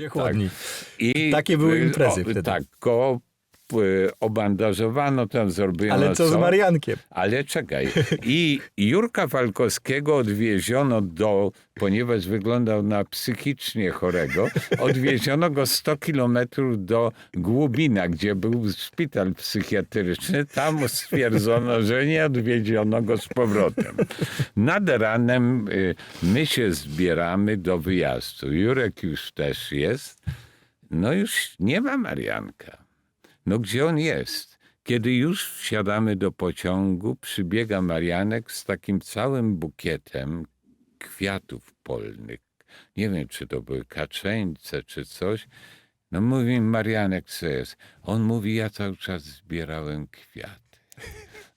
Będzie chłodniej. I, Takie były y, imprezy wtedy. Tak, y, obandażowano, tam zrobiono Ale co z Mariankiem? Ale czekaj. I Jurka Walkowskiego odwieziono do, ponieważ wyglądał na psychicznie chorego, odwieziono go 100 kilometrów do Głubina, gdzie był szpital psychiatryczny. Tam stwierdzono, że nie odwiedziono go z powrotem. Nad ranem y, my się zbieramy do wyjazdu. Jurek już też jest. No już nie ma Marianka. No gdzie on jest? Kiedy już wsiadamy do pociągu, przybiega Marianek z takim całym bukietem kwiatów polnych. Nie wiem, czy to były kaczeńce, czy coś. No mówi Marianek, co jest? On mówi, ja cały czas zbierałem kwiaty.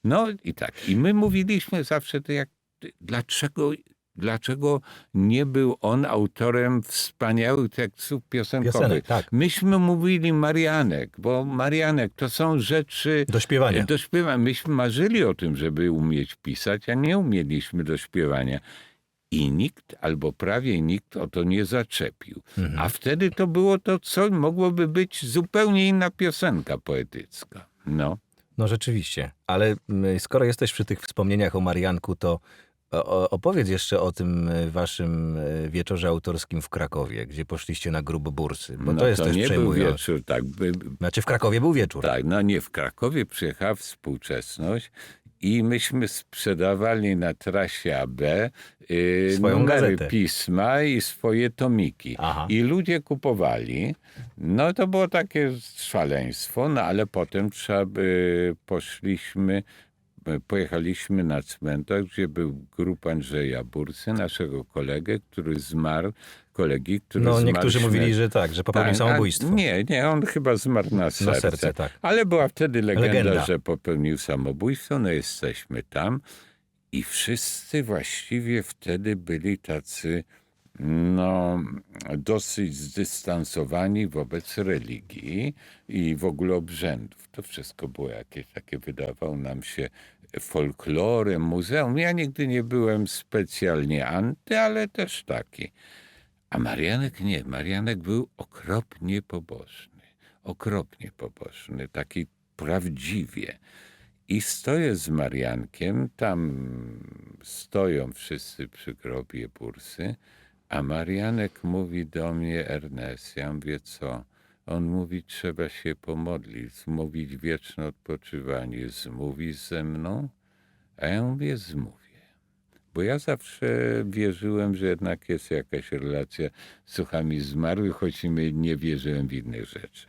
No i tak. I my mówiliśmy zawsze to jak, dlaczego, dlaczego nie był on autorem wspaniałych tekstów piosenkowych. Piosenek, tak. Myśmy mówili Marianek, bo Marianek to są rzeczy Do śpiewania. do śpiewania. Myśmy marzyli o tym, żeby umieć pisać, a nie umieliśmy do śpiewania. I nikt, albo prawie nikt o to nie zaczepił. Mhm. A wtedy to było to, co mogłoby być zupełnie inna piosenka poetycka. No. No rzeczywiście. Ale mm, skoro jesteś przy tych wspomnieniach o Marianku, to opowiedz jeszcze o tym y, waszym y, wieczorze autorskim w Krakowie, gdzie poszliście na grób bursy. Bo no to jest też nie był wieczór, tak. By, Znaczy w Krakowie był wieczór. Tak, no nie, w Krakowie przyjechała współczesność i myśmy sprzedawali na trasie AB y, Swoją numery gazetę. pisma i swoje tomiki. Aha. I ludzie kupowali. No to było takie szaleństwo, no ale potem trzeba by, poszliśmy, pojechaliśmy na cmentarz, gdzie był grób Andrzeja Bursy, naszego kolegę, który zmarł, kolegi, który No zmarł niektórzy śmierć- mówili, że tak, że popełnił tak, samobójstwo. Nie, nie, on chyba zmarł na serce. serce, tak. Ale była wtedy legenda, Legenda. że popełnił samobójstwo. No jesteśmy tam i wszyscy właściwie wtedy byli tacy no, dosyć zdystansowani wobec religii i w ogóle obrzędów. To wszystko było jakieś takie, wydawało nam się, folklorem, muzeum. Ja nigdy nie byłem specjalnie anty, ale też taki. A Marianek nie. Marianek był okropnie pobożny. Okropnie pobożny. Taki prawdziwie. I stoję z Mariankiem, tam stoją wszyscy przy grobie Bursy, a Marianek mówi do mnie, Ernest, ja mówię, co? On mówi, trzeba się pomodlić, zmówić wieczne odpoczywanie. Zmówisz ze mną? A ja mówię, zmówię. Bo ja zawsze wierzyłem, że jednak jest jakaś relacja z duchami zmarłych, choć nie- wierzyłem w inne rzeczy.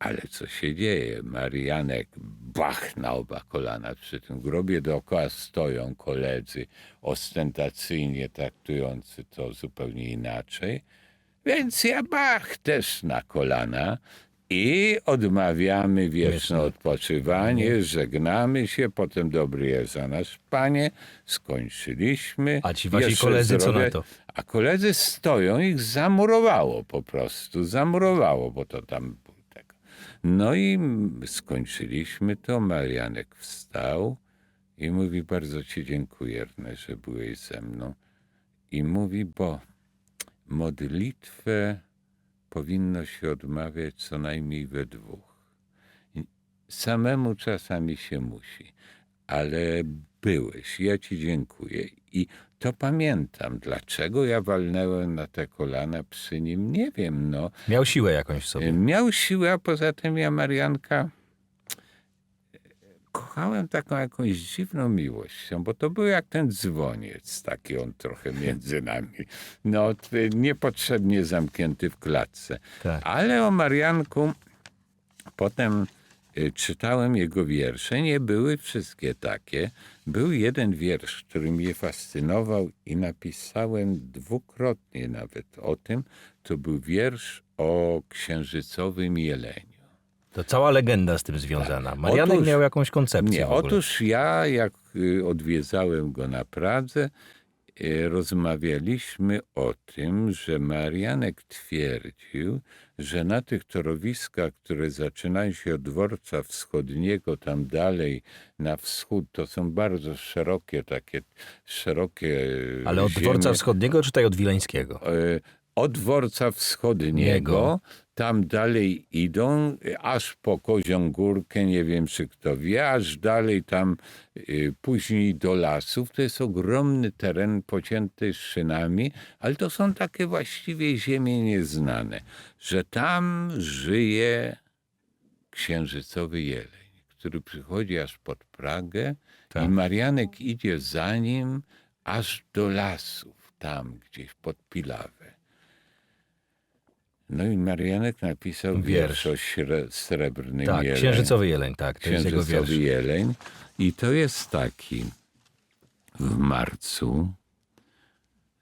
Ale co się dzieje? Marianek bach na oba kolana przy tym grobie. Dookoła stoją koledzy ostentacyjnie traktujący to zupełnie inaczej. Więc ja bach też na kolana i odmawiamy wieczne odpoczywanie, żegnamy się, potem dobry jest za nasz Panie, skończyliśmy. A ci wasi Jeszcze koledzy co zdrowie- na to? a koledzy stoją, ich zamurowało po prostu, zamurowało, bo to tam. No i skończyliśmy to, Marianek wstał i mówi, bardzo ci dziękuję, że byłeś ze mną. I mówi, bo modlitwę powinno się odmawiać co najmniej we dwóch. Samemu czasami się musi, ale byłeś, ja ci dziękuję. I to pamiętam. Dlaczego ja walnęłem na te kolana przy nim? Nie wiem, no. Miał siłę jakąś w sobie. Miał siłę, a poza tym ja Marianka e, kochałem taką jakąś dziwną miłością, bo to był jak ten dzwoniec, taki on trochę między nami. No, niepotrzebnie zamknięty w klatce. Tak. Ale o Marianku potem czytałem jego wiersze. Nie były wszystkie takie. Był jeden wiersz, który mnie fascynował i napisałem dwukrotnie nawet o tym. To był wiersz o księżycowym jeleniu. To cała legenda z tym związana. Marianek Otóż- miał jakąś koncepcję Nie, otóż ja, jak y, odwiedzałem go na Pradze, y, rozmawialiśmy o tym, że Marianek twierdził, że na tych torowiskach, które zaczynają się od dworca wschodniego, tam dalej na wschód, to są bardzo szerokie, takie szerokie Ale od ziemie. dworca wschodniego, czy tutaj od Wileńskiego? Od dworca wschodniego, Niego. tam dalej idą, aż po Kozią Górkę, nie wiem czy kto wie, aż dalej tam y, później do lasów. To jest ogromny teren pocięty szynami, ale to są takie właściwie ziemie nieznane, że tam żyje księżycowy jeleń, który przychodzi aż pod Pragę Tak. i Marianek idzie za nim aż do lasów, tam gdzieś pod Pilawę. No i Marianek napisał Wiersz. wiersz o srebrnym Tak, jeleniu. księżycowy jeleń, tak, to jest jego Księżycowy wiersz. jeleń. I to jest taki. W marcu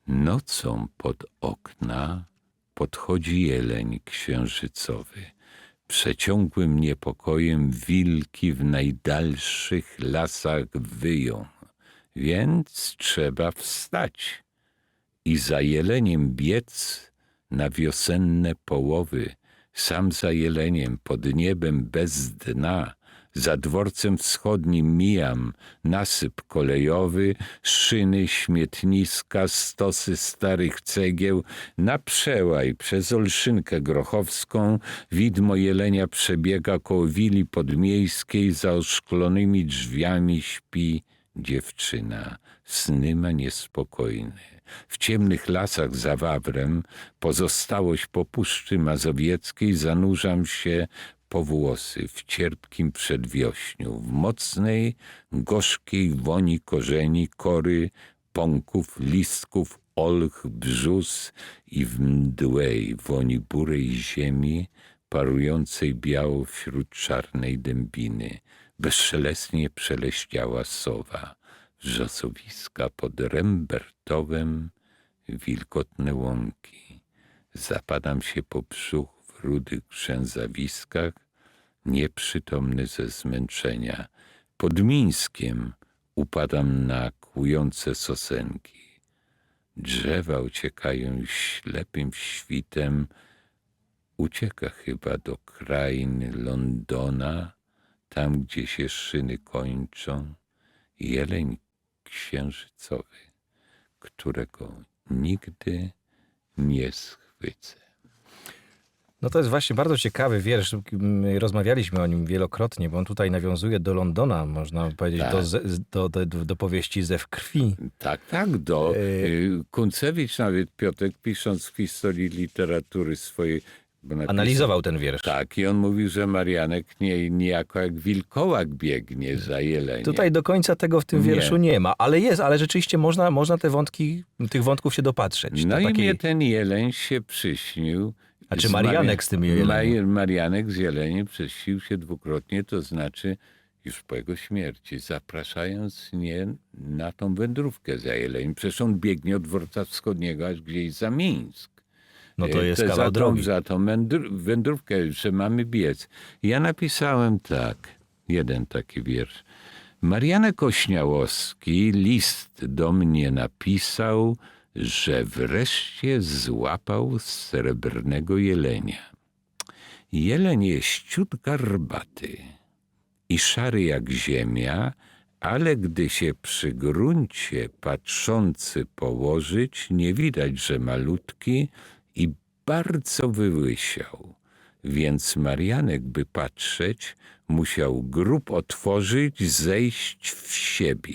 nocą pod okna podchodzi jeleń księżycowy. Przeciągłym niepokojem wilki w najdalszych lasach wyją, więc trzeba wstać i za jeleniem biec na wiosenne połowy, sam za jeleniem pod niebem bez dna, za dworcem wschodnim mijam nasyp kolejowy, szyny, śmietniska, stosy starych cegieł, na przełaj przez Olszynkę Grochowską widmo jelenia przebiega koło wili podmiejskiej, za oszklonymi drzwiami śpi dziewczyna, sny ma niespokojne. W ciemnych lasach za Wawrem, pozostałość po Puszczy Mazowieckiej, zanurzam się po włosy w cierpkim przedwiośniu, w mocnej, gorzkiej woni korzeni, kory, pąków, listków, olch, brzus i w mdłej woni burej ziemi, parującej biało wśród czarnej dębiny. Bezszelestnie przeleściała sowa wrzosowiska pod Rembertowem, wilgotne łąki. Zapadam się po brzuch w rudych grzęzawiskach, nieprzytomny ze zmęczenia. Pod Mińskiem upadam na kłujące sosenki. Drzewa uciekają ślepym świtem, ucieka chyba do krain Londona, tam gdzie się szyny kończą, jeleń księżycowy, którego nigdy nie schwycę. No to jest właśnie bardzo ciekawy wiersz. Rozmawialiśmy o nim wielokrotnie, bo on tutaj nawiązuje do Londona, można powiedzieć, Tak. do, ze- do, do, do powieści Zew krwi. Tak, tak, do E, y, Kuncewicz nawet Piotrek pisząc w historii literatury swojej napisał- Analizował ten wiersz. Tak, i on mówił, że Marianek nie, niejako jak wilkołak biegnie za jeleniem. Tutaj do końca tego w tym Nie. wierszu nie ma, ale jest, ale rzeczywiście można, można te wątki, tych wątków się dopatrzeć. No Do i takiej- mnie ten jeleń się przyśnił. A czy Marianek z tym jeleniem? Marianek z jeleniem przyśnił się dwukrotnie, to znaczy już po jego śmierci, zapraszając mnie na tą wędrówkę za jeleniem. Przecież on biegnie od dworca wschodniego aż gdzieś za Mińsk. No to E, jest za kawał tą, drogi. Za tą wędr- wędrówkę, że mamy biec. Ja napisałem tak, jeden taki wiersz. Marianek Ośniałowski list do mnie napisał, że wreszcie złapał srebrnego jelenia. Jeleń jest ciut garbaty i szary jak ziemia, ale gdy się przy gruncie patrzący położyć, nie widać, że malutki i bardzo wyłysiał. Więc Marianek, by patrzeć, musiał grób otworzyć, zejść w siebie.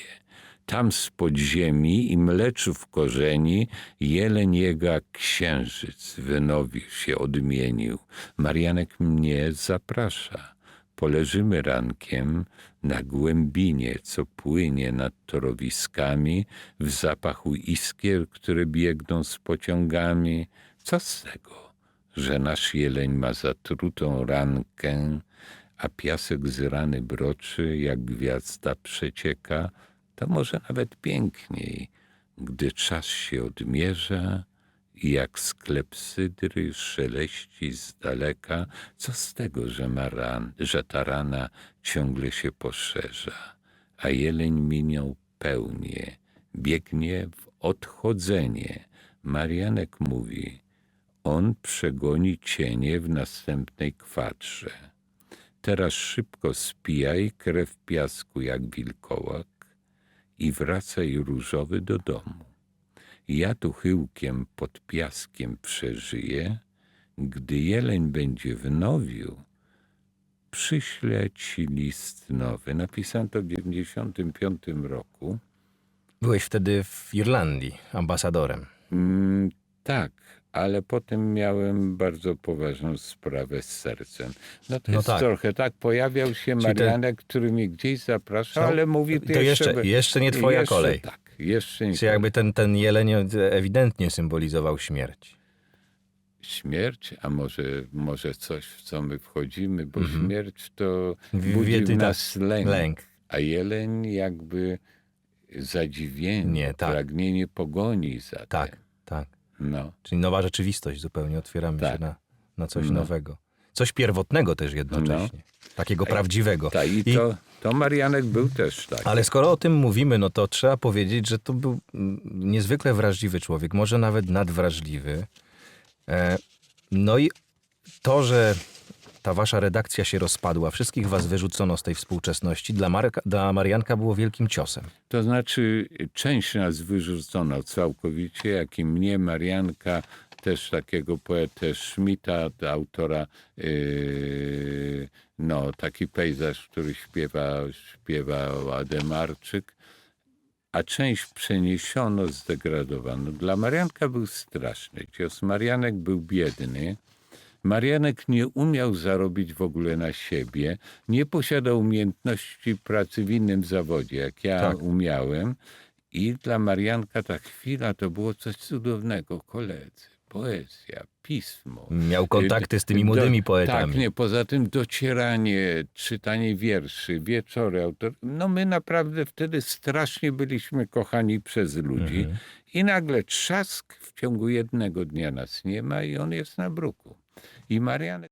Tam z podziemi i mleczów korzeni jeleń jego jak księżyc wynowił się, odmienił. Marianek mnie zaprasza. Poleżymy rankiem na głębinie, co płynie nad torowiskami, w zapachu iskier, które biegną z pociągami. Co z tego, że nasz jeleń ma zatrutą rankę, a piasek z rany broczy, jak gwiazda przecieka, to może nawet piękniej, gdy czas się odmierza i jak z klepsydry szeleści z daleka, co z tego, że, ma ran, że ta rana ciągle się poszerza, a jeleń minął pełnię, biegnie w odchodzenie. Marianek mówi, on przegoni cienie w następnej kwadrze. Teraz szybko spijaj krew piasku jak wilkołak i wracaj różowy do domu. Ja tu chyłkiem pod piaskiem przeżyję, gdy jeleń będzie w nowiu, przyślę ci list nowy. Napisałem to w 1995 roku. Byłeś wtedy w Irlandii ambasadorem. Mm, tak, ale potem miałem bardzo poważną sprawę z sercem. No to No jest tak. trochę tak, pojawiał się te- Marianek, który mnie gdzieś zapraszał, No, ale mówi, to jeszcze- by- jeszcze nie twoja jeszcze, kolej. Tak, jeszcze nie Czy jakby ten, ten jeleń ewidentnie symbolizował śmierć. Śmierć, a może, może coś, w co my wchodzimy, bo Mhm. śmierć to budzi w nas lęk, Lęk. a jeleń jakby zadziwienie, Nie, tak. pragnienie pogoni za Tak, tym. tak. No. Czyli nowa rzeczywistość, zupełnie otwieramy Tak. się na, na coś No. nowego. Coś pierwotnego też jednocześnie. Takiego prawdziwego. Tak, i, I- to, to Marianek był też tak. Ale skoro o tym mówimy, no to trzeba powiedzieć, że to był niezwykle wrażliwy człowiek, może nawet nadwrażliwy. E, No i to, że ta wasza redakcja się rozpadła, wszystkich was wyrzucono z tej współczesności, dla, Marka, dla Marianka było wielkim ciosem. To znaczy, część nas wyrzucono całkowicie, jak i mnie, Marianka, też takiego poetę Schmidta, autora, yy, no, taki pejzaż, który śpiewa, śpiewał Ademarczyk, a część przeniesiono, zdegradowano. Dla Marianka był straszny cios. Marianek był biedny. Marianek nie umiał zarobić w ogóle na siebie, nie posiadał umiejętności pracy w innym zawodzie, jak ja Tak. umiałem. I dla Marianka ta chwila to było coś cudownego. Koledzy, poezja, pismo. Miał kontakty z tymi Do- młodymi poetami. Tak, nie, poza tym docieranie, czytanie wierszy, wieczory autor. No my naprawdę wtedy strasznie byliśmy kochani przez ludzi Mhm. i nagle trzask w ciągu jednego dnia nas nie ma i on jest na bruku. I Marianek